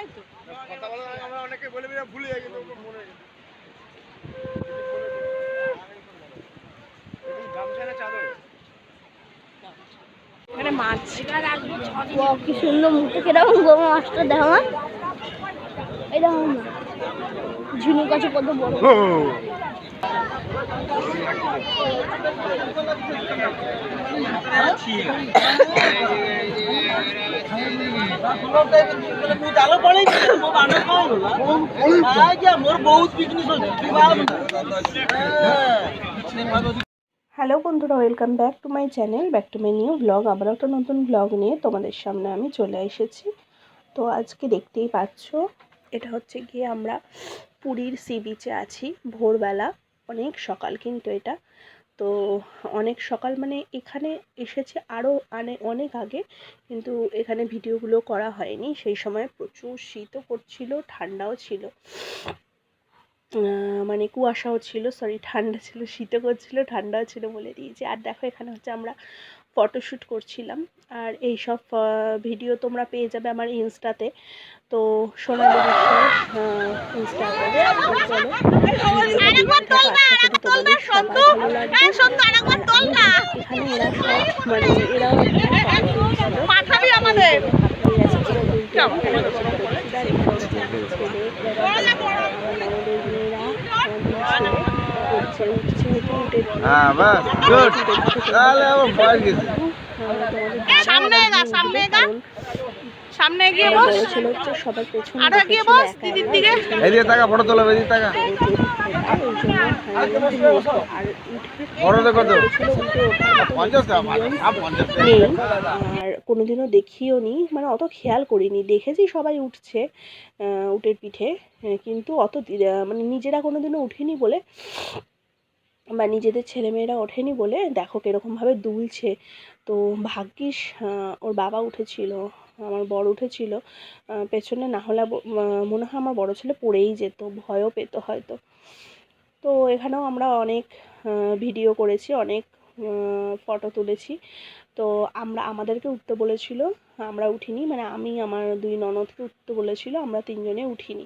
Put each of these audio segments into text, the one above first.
তাই তো? কথা বলা আমরা অনেকে বলে বলে ভুলে যাই কিন্তু মনে এখানে মাছ কি সুন্দর মুখে কীরকম গো মাছটা দেখো না। এই দেখো না ঝিনুক আছে কত বড়। হ্যালো বন্ধুরা welcome back to my channel back to my new blog আবার একটা নতুন ব্লগ নিয়ে তোমাদের সামনে আমি চলে এসেছি। তো আজকে দেখতেই পাচ্ছ, এটা হচ্ছে গিয়ে আমরা পুরীর সি বিচে আছি ভোরবেলা। অনেক সকাল কিন্তু এটা। তো অনেক সকাল মানে এখানে এসেছে আরও মানে অনেক আগে, কিন্তু এখানে ভিডিওগুলো করা হয়নি। সেই সময় প্রচুর শীতও করছিল ঠান্ডাও ছিল। মানে কুয়াশাও ছিল সরি ঠান্ডা ছিল, শীতও করছিল, ঠান্ডাও ছিল বলে দিয়েছি। আর দেখো এখানে হচ্ছে আমরা ফটোশ্যুট করছিলাম। আর এই সব ভিডিও তোমরা পেয়ে যাবে আমার ইনস্টাতে। তো সোনালি বিশ্বাস ইনস্টাগ্রামে হ্যাঁ বাস গুড তাহলে আমার বয়স গেছে। সামনে এগা, সামনে এগা। সামনে এগিয়ে বস। সবার পেছনে আরও এগিয়ে বস দিদির দিকে। এদিকে টাকা ফটো তোলা এদিকে নেই। আর কোনোদিনও দেখিও নি। মানে অত খেয়াল করিনি। দেখেছি সবাই উঠছে উটের পিঠে। কিন্তু অত দি- মানে নিজেরা কোনোদিনও উঠিনি বলে বা নিজেদের ছেলেমেয়েরা ওঠেনি বলে দেখো কীরকমভাবে দুলছে। তো ভাগ্যিস ওর বাবা উঠেছিল, আমার বড় উঠেছিল পেছনে না হলে মনে হয় আমার বড় ছেলে পড়েই যেত, ভয়ও পেতো হয়তো। তো এখানেও আমরা অনেক ভিডিও করেছি, অনেক ফটো তুলেছি। তো আমরা, আমাদেরকে উঠতে বলেছিল, আমরা উঠিনি মানে আমি, আমার দুই ননদকে উঠতে বলেছিল, আমরা তিনজনে উঠিনি।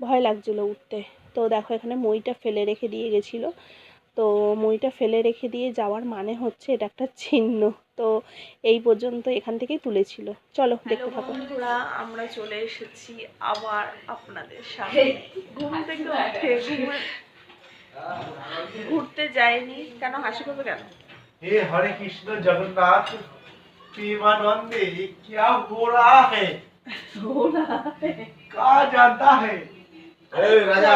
ভয় লাগছিল উঠতে। তো দেখো এখানে মইটা ফেলে রেখে দিয়ে গেছিল। তো মইটা ফেলে রেখে দিয়ে যাওয়ার মানে হচ্ছে এটা একটা চিহ্ন তো এই পর্যন্ত এখান থেকেই তুলেছিল চলো দেখতে থাকো বন্ধুরা আমরা চলে এসেছি আবার আপনাদের সামনে ঘুম থেকে উঠে ঘুমে ঘুরতে যায়নি কেন হাসি করবে কেন हे हरे कृष्ण जगन्नाथ प्रेमानंदे ये क्या हो रहा है कहा जाता है ए राजा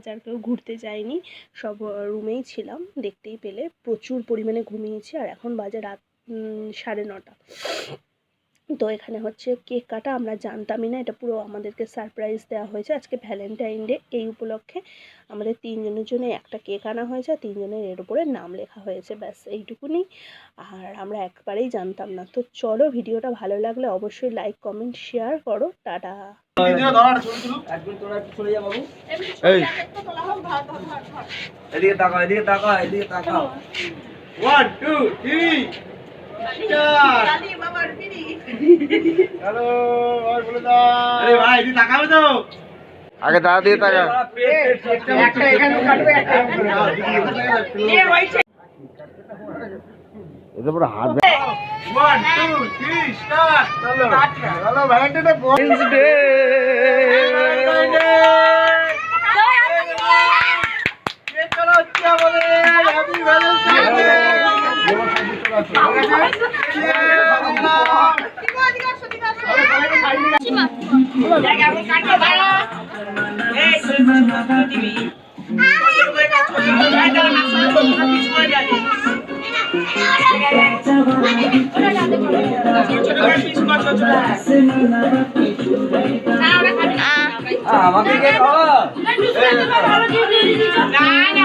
আজ আর কেউ ঘুরতে যায়নি। সব রুমেই ছিলাম, দেখতেই পেলে প্রচুর পরিমাণে ঘুমিয়েছি, আর এখন বাজে রাত সাড়ে নটা। তো এখানে হচ্ছে কেক কাটা আমরা জানতামই না এটা পুরো আমাদেরকে সারপ্রাইজ দেওয়া হয়েছে। আজকে ভ্যালেন্টাইন ডে এই উপলক্ষে আমাদের তিনজনের জন্য একটা কেক আনা হয়েছে আর তিনজনের এর উপরে নাম লেখা হয়েছে ব্যাস এইটুকুনি। আর আমরা একবারেই জানতাম না। তো চলো ভিডিওটা ভালো লাগলে অবশ্যই লাইক কমেন্ট শেয়ার করো। টাটা। এদিকে তাকাও এদিকে তাকাও ওয়ান টু থ্রি হ্যালো ভাই বলে দাও আরে ভাই এদিকে তাকাবে তো আগে দাঁড়া দিয়ে তাকা একটা এখানে কাটবে একটা এটা পুরো হাত ওয়ান টু থ্রি স্টার চলো চলো ভ্যালেন্টাইন ডে ফ্রেন্ডস ডে কে চলো হচ্ছে আমাদের হ্যাপি ভ্যালেন্টাইন ডে আমাকে না না